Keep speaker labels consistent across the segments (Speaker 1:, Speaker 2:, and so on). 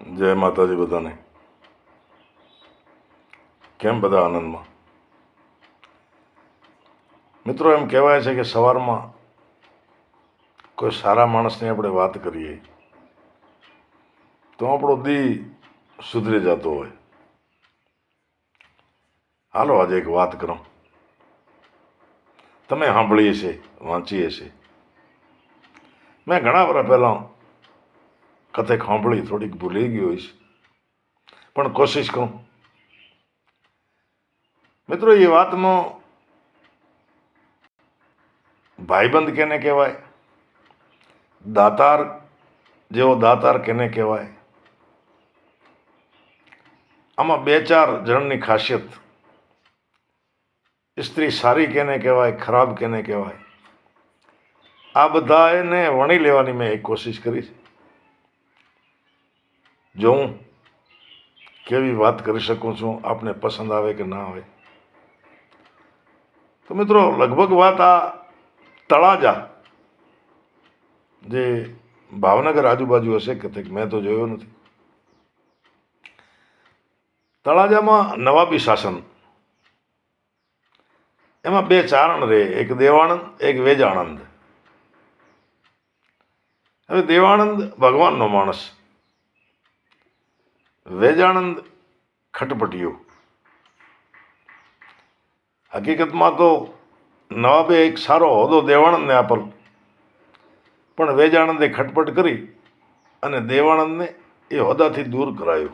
Speaker 1: જય માતાજી બધાને. કેમ બધા આનંદમાં? મિત્રો, એમ કહેવાય છે કે સવારમાં કોઈ સારા માણસની આપણે વાત કરીએ, તો આપણો દી સુધરી જતો હોય. હાલો, આજે એક વાત કરો. તમે સાંભળીએ છે, વાંચીએ છે. મેં ઘણા વર્ષ પહેલાં કથેક સાંભળી થોડીક ભૂલી ગઈ હોઈશ. પણ કોશિશ કરું. મિત્રો, એ વાતમાં ભાઈબંધ કેને કહેવાય? દાતાર જેવો દાતાર કેને કહેવાય? આમાં બે ચાર જણની ખાસિયત. સ્ત્રી સારી કેને કહેવાય, ખરાબ કેને કહેવાય? આ બધા એને વણી લેવાની મેં એક કોશિશ કરી છે. જો હું કેવી વાત કરી શકું છું, આપને પસંદ આવે કે ના આવે? તો મિત્રો, લગભગ વાત આ તળાજા જે ભાવનગર આજુબાજુ હશે કે મેં તો જોયો નથી. તળાજામાં નવાબી શાસન. એમાં બે ચારણ રહે, એક દેવાનંદ, એક વેજાણંદ હવે દેવાનંદ ભગવાનનો માણસ. વેજાનંદ ખટપટિયો. હકીકતમાં તો નવાબે એક સારો હોદ્દો દેવાણંદને આપેલ. પણ વેજાણંદે ખટપટ કરી અને દેવાણંદને એ હોદ્દાથી દૂર કરાયો.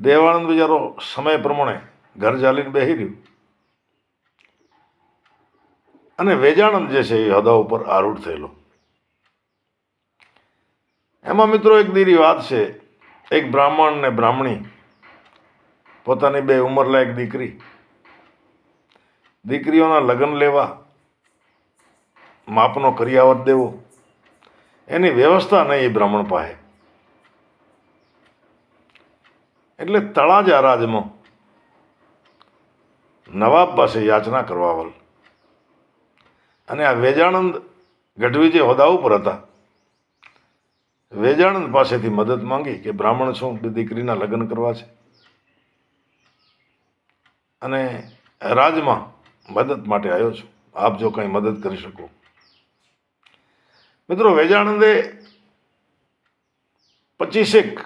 Speaker 1: દેવાણંદ બિચારો સમય પ્રમાણે ઘર ચાલીને બેસી રહ્યું. અને વેજાણંદ જે છે એ હોદ્દા ઉપર આરૂઢ થયેલો. એમાં મિત્રો એક દીરી વાત છે. એક બ્રાહ્મણ ને બ્રાહ્મણી પોતાની બે ઉંમરલાયક દીકરી. દીકરીઓના લગ્ન લેવા માપનો કરિયાવત દેવો. એની વ્યવસ્થા નહીં એ બ્રાહ્મણ પાસે. એટલે તળાજા રાજમાં નવાબ પાસે યાચના કરવા વલ અને આ વેજાણંદ ગઢવી જે હોદ્દા ઉપર હતા. વેજાણંદ પાસેથી મદદ માંગી કે બ્રાહ્મણ છું, બે દીકરીના લગ્ન કરવા છે. અને રાજમાં મદદ માટે આવ્યો છું. આપ જો કંઈ મદદ કરી શકો. મિત્રો વેજાણંદે પચીસેક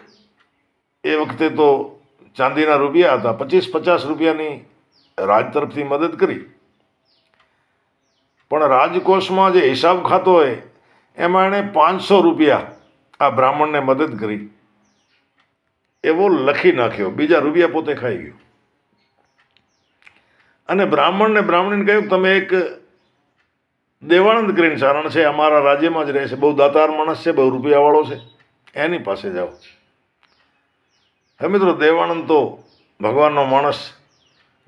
Speaker 1: એ વખતે તો ચાંદીના રૂપિયા હતા. પચીસ પચાસ રૂપિયાની રાજ તરફથી મદદ કરી. પણ રાજકોષમાં જે હિસાબ ખાતો હોય, એમાં એણે પાંચસો રૂપિયા આ બ્રાહ્મણને મદદ કરી. એવો લખી નાખ્યો. બીજા રૂપિયા પોતે ખાઈ ગયો. અને બ્રાહ્મણને બ્રાહ્મણીને કહ્યું તમે એક દેવાનંદ કરીને ચારણ છે, અમારા રાજ્યમાં જ રહે છે. બહુ દાતાર માણસ છે, બહુ રૂપિયાવાળો છે. એની પાસે જાઓ. હવે મિત્રો, દેવાનંદ તો ભગવાનનો માણસ,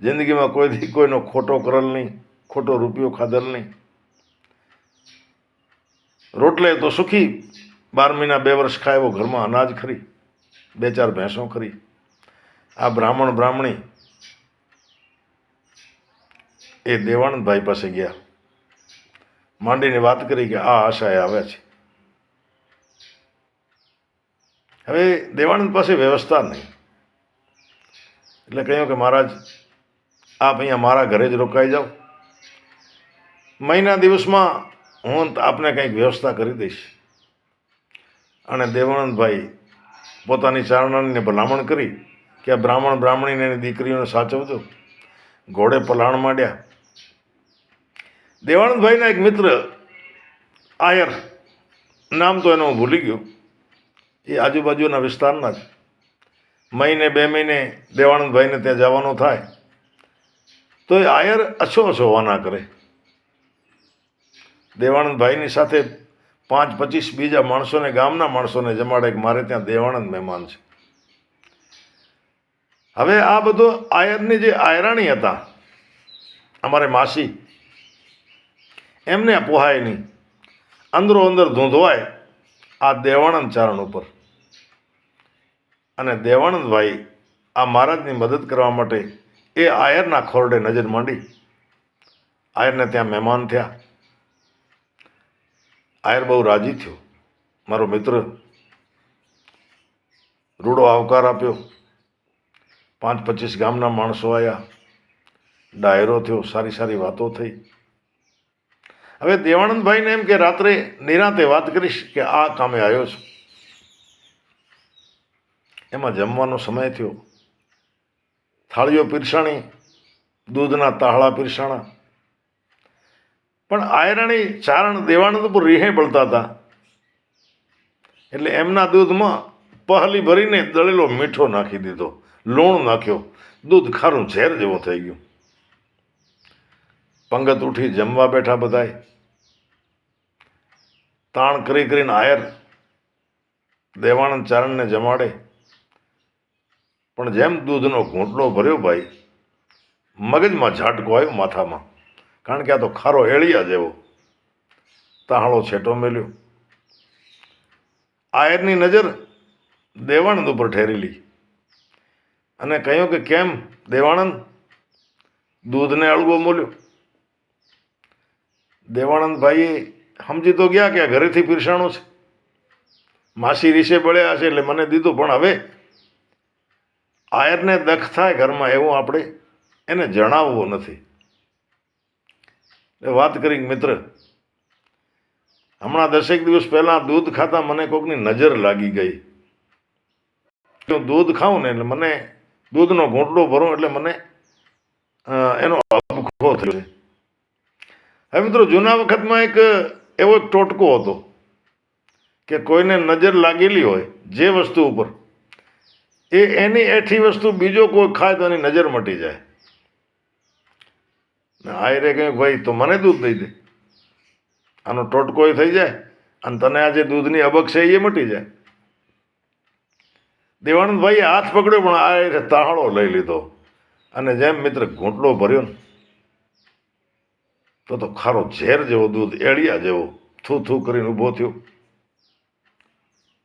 Speaker 1: જિંદગીમાં કોઈથી કોઈનો ખોટો કરલ નહીં, ખોટો રૂપિયો ખાધલ નહીં. રોટલે તો સુખી બાર મહિના બે વર્ષ ખાય ઘરમાં અનાજ ખરી, બે ચાર ભેંસો ખરી. આ બ્રાહ્મણ બ્રાહ્મણી એ દેવાનંદભાઈ પાસે ગયા. માંડીને વાત કરી કે આ આશાએ આવ્યા છે. હવે દેવાનંદ પાસે વ્યવસ્થા નહીં. એટલે કહ્યું કે મહારાજ, આપ અહીંયા મારા ઘરે જ રોકાઈ જાઓ. મહિના દિવસમાં હું આપને કંઈક વ્યવસ્થા કરી દઈશ. અને દેવાનંદભાઈ પોતાની ચારણાને ભલામણ કરી કે આ બ્રાહ્મણ બ્રાહ્મણીને એની દીકરીઓને સાચવજો. ઘોડે પલાણ માંડ્યા. દેવાનંદભાઈના એક મિત્ર, આયર, નામ તો એનું હું ભૂલી ગયો. એ આજુબાજુના વિસ્તારના જ. મહિને બે મહિને દેવાનંદભાઈને ત્યાં જવાનું થાય. તો એ આયર અછો અછો વાના કરે. દેવાનંદભાઈની સાથે પાંચ, પચીસ બીજા માણસોને, ગામના માણસોને જમાડે કે મારે ત્યાં દેવાણંદ મહેમાન છે. હવે આ બધું આયરની જે આયરાણી હતા, અમારે માસી, એમને પોહાય નહીં. અંદરો અંદર ધૂંધવાય આ દેવાણંદ ચારણ ઉપર. અને દેવાણંદભાઈ આ મહારાજની મદદ કરવા માટે એ આયરના ખોરડે નજર માંડી. આયરને ત્યાં મહેમાન થયા. આયર બહુ રાજી થયો. મારો મિત્ર રૂડો આવકાર આપ્યો. પાંચ પચીસ ગામના માણસો આવ્યા ડાયરો થયો, સારી સારી વાતો થઈ. હવે દેવાનંદભાઈને એમ કે રાત્રે નિરાંતે વાત કરીશ કે આ કામે આવ્યો છું. એમાં જમવાનો સમય થયો. થાળીઓ પીરસાણી, દૂધના તાહળા પીરસાણા પણ આયરણી ચારણ દેવાનંદ ઉપર રીહે બળતા હતા. એટલે એમના દૂધમાં પહલી ભરીને દળેલો મીઠો નાખી દીધો, લૂણ નાખ્યો, દૂધ ખારું ઝેર જેવું થઈ ગયું. પંગત ઉઠી જમવા બેઠા બધાય. તાણ કરી કરીને આયર દેવાનંદ ચારણને જમાડે. પણ જેમ દૂધનો ઘૂંટલો ભર્યો ભાઈ, મગજમાં ઝાટકો આવ્યો માથામાં. કારણ કે આ તો ખારો એળિયા જેવો તાહળો છેટો મેલ્યો. આયરની નજર દેવાણંદ ઉપર ઠેરેલી અને કહ્યું કે કેમ દેવાણંદ દૂધને અળગો મોલ્યો. દેવાણંદભાઈએ સમજી તો ગયા કે આ ઘરેથી પીરસાણું છે. માસી રીસે બળ્યા છે એટલે મને દીધું, પણ હવે આયરને દખ થાય ઘરમાં એવું આપણે એને જણાવવું નથી. વાત કરી મિત્ર. હમણાં દસેક દિવસ પહેલાં દૂધ ખાતા મને કોકની નજર લાગી ગઈ. હું દૂધ ખાઉં ને એટલે મને દૂધનો ઘૂંટડો ભરું એટલે મને એનો અબખો થયો છે. હવે મિત્રો, જૂના વખતમાં એક એવો ટોટકો હતો કે કોઈને નજર લાગેલી હોય જે વસ્તુ ઉપર, એ એની એઠી વસ્તુ બીજો કોઈ ખાય તો એની નજર મટી જાય. ને આયરે કહ્યું ભાઈ, તો મને દૂધ દઈ દે. આનો ટોટકો થઈ જાય અને તને આજે દૂધની અબક છે એ મટી જાય. દેવાનંદભાઈએ હાથ પકડ્યો, પણ આયરે તાહળો લઈ લીધો. અને જેમ મિત્ર ઘૂંટલો ભર્યો ને, તો તો ખારો ઝેર જેવો દૂધ, એળિયા જેવો થૂ થૂ કરીને ઊભો થયો.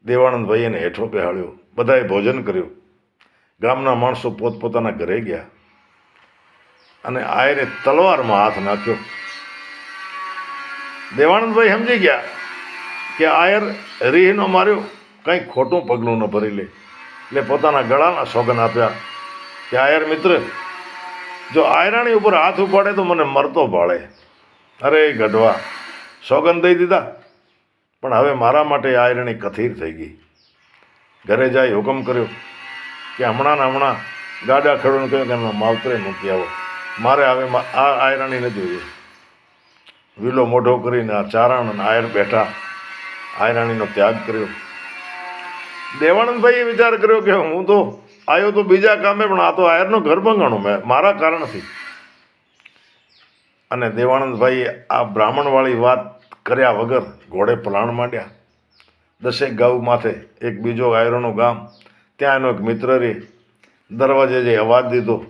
Speaker 1: દેવાનંદભાઈ એને હેઠો બેહાડ્યો બધાએ ભોજન કર્યું. ગામના માણસો પોતપોતાના ઘરે ગયા. અને આયરે તલવારમાં હાથ નાખ્યો. દેવાનંદભાઈ સમજી ગયા કે આયર રીહનો માર્યો, કંઈ ખોટું પગલું ન ભરી લે. એટલે પોતાના ગળાના સોગન આપ્યા કે આયર મિત્ર, જો આયરાણી ઉપર હાથ ઉપાડે તો મને મરતો ભાળે. અરે ગઢવા, સોગન દઈ દીધા. પણ હવે મારા માટે આયરણી કથીર થઈ ગઈ. ઘરે જાય હુકમ કર્યો કે હમણાં ને હમણાં ગાડા ખેડૂને કહ્યું કે એમના માવતરે મૂકી આવો. મારે હવે આ આયરાણી ન જોઈએ વિલો મોઢો કરીને આ ચારણ અને આયર બેઠા. આયરાણીનો ત્યાગ કર્યો. દેવાનંદભાઈએ વિચાર કર્યો કે હું તો આવ્યો તો બીજા કામે, પણ આ તો આયરનો ઘર ભંગાણું મેં મારા કારણથી. અને દેવાનંદભાઈએ આ બ્રાહ્મણવાળી વાત કર્યા વગર ઘોડે પલાણ માંડ્યા. દસેક ગાઉ માથે એક બીજો આયરોનું ગામ. ત્યાં એનો એક મિત્ર રે. દરવાજે જે અવાજ દીધો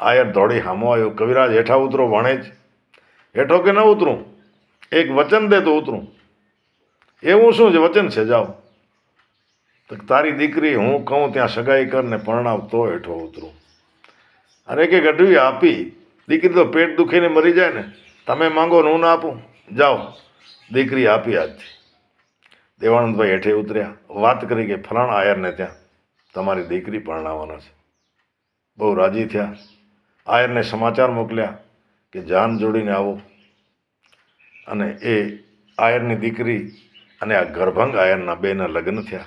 Speaker 1: આયર દોડી હામો આવ્યો કવિરાજ હેઠા ઉતરો વણેજ હેઠો કે ન ઉતરું? એક વચન દે તો ઉતરું. એવું શું છે વચન છે? જાઓ. તો તારી દીકરી હું કહું, ત્યાં સગાઈ કર ને પરણાવ તો હેઠો ઉતરું. અરે કે ગઢવી આપી. દીકરી તો પેટ દુખીને મરી જાય ને. તમે માંગો ને હું ના આપું? જાઓ. દીકરી આપી આજથી. દેવાનંદભાઈ હેઠે ઉતર્યા. વાત કરી કે ફલાણા આયરને ત્યાં તમારી દીકરી પરણાવવાના છે. બહુ રાજી થયા. આયરને સમાચાર મોકલ્યા કે જાન જોડીને આવો. અને એ આયરની દીકરી અને આ ગર્ભંગ આયરના બેના લગ્ન થયા.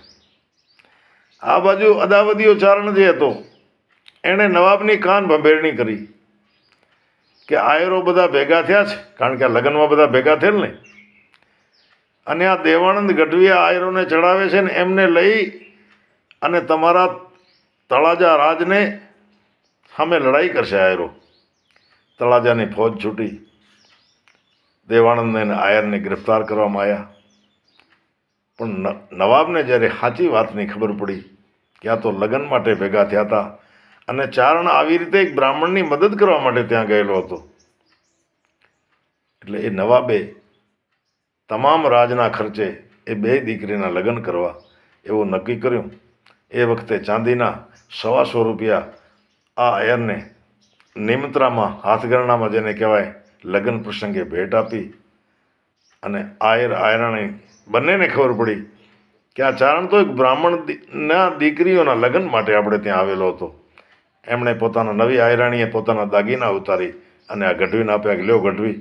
Speaker 1: આ બાજુ અદાવદીઓ ચારણ જે હતો, એણે નવાબની કાન ભંભેરણી કરી કે આયરો બધા ભેગા થયા છે, કારણ કે આ લગ્નમાં બધા ભેગા થયેલ ને. અને આ દેવાનંદ ગઢવી આયરોને ચડાવે છે ને એમને લઈ અને તમારા તળાજા રાજને સામે લડાઈ કરશે આયરો. તળાજાની ફોજ છૂટી. દેવાનંદને અને આયરને ગ્રેફતાર કરવામાં આવ્યા. પણ નવાબને જ્યારે સાચી વાતની ખબર પડી કે આ તો લગ્ન માટે ભેગા થયા હતા અને ચારણ આવી રીતે એક બ્રાહ્મણની મદદ કરવા માટે ત્યાં ગયેલો હતો. એટલે એ નવાબે તમામ રાજના ખર્ચે એ બે દીકરીના લગ્ન કરવા એવું નક્કી કર્યું. એ વખતે ચાંદીના સવાસો રૂપિયા આ અયરને નિમંત્રામાં હાથગરણામાં જેને કહેવાય લગ્ન પ્રસંગે ભેટ આપી અને આયર આયરાણી બંનેને ખબર પડી કે આ ચારણ તો એક બ્રાહ્મણના દીકરીઓના લગ્ન માટે આપણે ત્યાં આવેલો હતો. એમણે પોતાના નવી આયરાણીએ પોતાના દાગીના ઉતારી અને આ ગઢવીને આપ્યા કે લ્યો ગઢવી,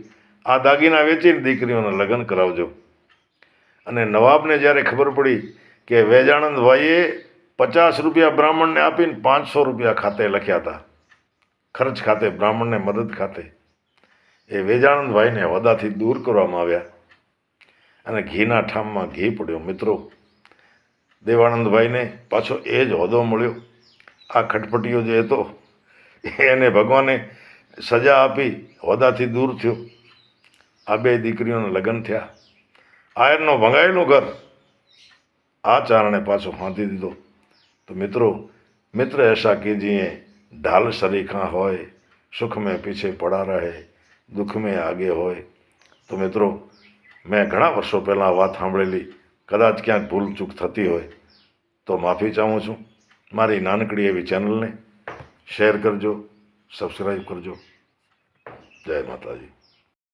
Speaker 1: આ દાગીના વેચીને દીકરીઓના લગ્ન કરાવજો. અને નવાબને જ્યારે ખબર પડી કે વેજાનંદભાઈએ પચાસ રૂપિયા બ્રાહ્મણને આપીને પાંચસો રૂપિયા ખાતે લખ્યા હતા. ખર્ચ ખાતે બ્રાહ્મણને મદદ ખાતે. એ વેજાણંદભાઈને હોદાથી દૂર કરવામાં આવ્યા. અને ઘીના ઠામમાં ઘી પડ્યો. મિત્રો, દેવાનંદભાઈને પાછો એ જ હોદ્દો મળ્યો. આ ખટપટીયો જે હતો, એને ભગવાને સજા આપી હોદાથી દૂર થયો. આ બે દીકરીઓના લગ્ન થયા. આયરનો ભંગાયેલું ઘર. આ ચારણે પાછો ફાંધી દીધો. તો મિત્રો, મિત્ર એસા કીજીએ, ઢાલ સરીખા હોય સુખ મેં પીછે પડા રહે દુઃખ મેં આગે હોય. તો મિત્રો, મેં ઘણા વર્ષો પહેલાં વાત સાંભળેલી, કદાચ ક્યાંક ભૂલ ચૂક થતી હોય, તો માફી ચાહું છું. મારી નાનકડી એવી ચેનલને શેર કરજો સબસ્ક્રાઈબ કરજો. જય માતાજી.